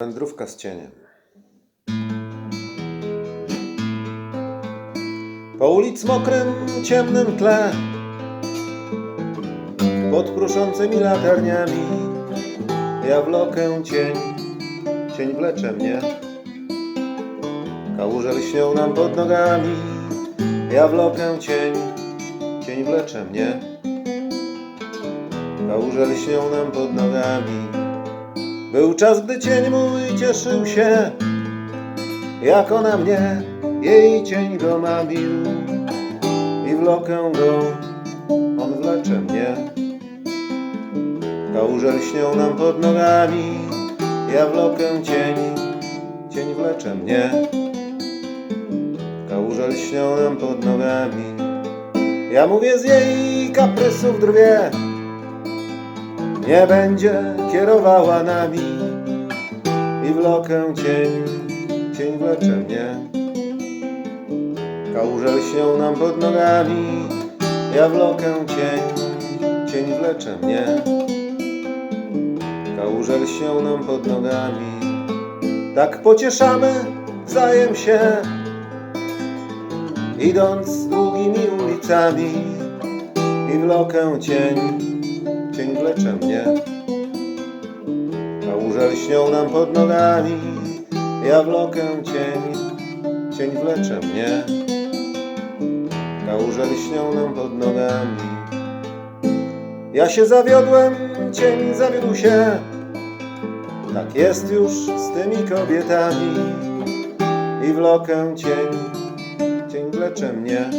Wędrówka z cieniem. Po ulic mokrym, ciemnym tle Pod pruszącymi latarniami Ja wlokę cień, cień wlecze mnie Kałuże lśnią nam pod nogami Ja wlokę cień, cień wlecze mnie Kałuże lśnią nam pod nogami był czas, gdy cień mój cieszył się, jak ona mnie, jej cień go mamił. I wlokę go, on wlecze mnie. Kałuże lśnią nam pod nogami, ja wlokę cień, cień wlecze mnie. Kałuże lśnią nam pod nogami. Ja mówię z jej kaprysów drwie, nie będzie kierowała nami i wlokę cień, cień wlecze mnie. Kałuże lśnią nam pod nogami, ja wlokę cień, cień wlecze mnie. Kałuże lśnią nam pod nogami, tak pocieszamy wzajem się, idąc długimi ulicami i wlokę cień, cień wlecze mnie. Kałuże lśnią nam pod nogami, ja wlokę cień, cień wlecze mnie. Kałuże lśnią nam pod nogami. Ja się zawiodłem, cień zawiódł się, tak jest już z tymi kobietami. I wlokę cień, cień wlecze mnie.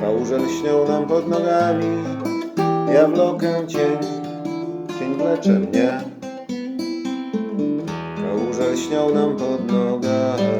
Kałuże lśnią nam pod nogami, ja wlokę cień, cień wlecze mnie. Kałuże lśnią nam pod nogami.